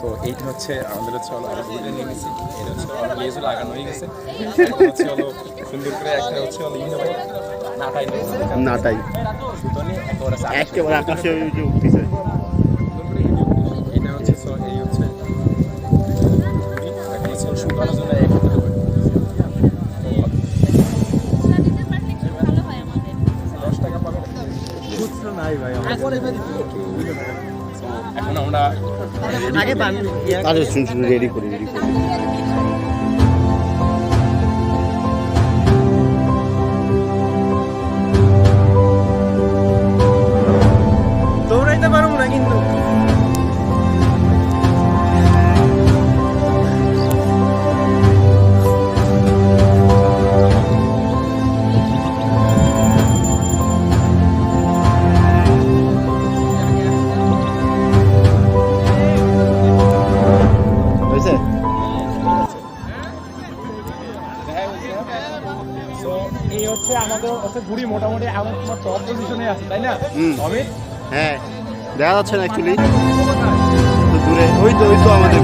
তো এইটা হচ্ছে আমাদের হচ্ছে হলো আমরা দুটো নিয়ে নিয়েছি এটা হচ্ছে হলো লেজও লাগানো হয়ে গেছে। এখন হচ্ছে হলো সুন্দর করে একটা হচ্ছে হলো ইয়ে নাটাই নাটাই। সুতো নিয়ে একেবারে আকাশে উঠতেছে। এটা হচ্ছে এই হচ্ছে এখন হচ্ছে শুকানোর জন্য দশ টাকা পাবে। এখন আমরা আগে আমরা আরে শুন শুন রেডি করি রেডি করি। দৌড়াইতে পারব না কিন্তু। এই হচ্ছে আমাদের হচ্ছে ঘুড়ি মোটামুটি এখন তোমার টপ পজিশনে আছে তাই না। অমিত? হ্যাঁ দেখা যাচ্ছে না অ্যাকচুয়ালি দূরে ওই তো ওই তো আমাদের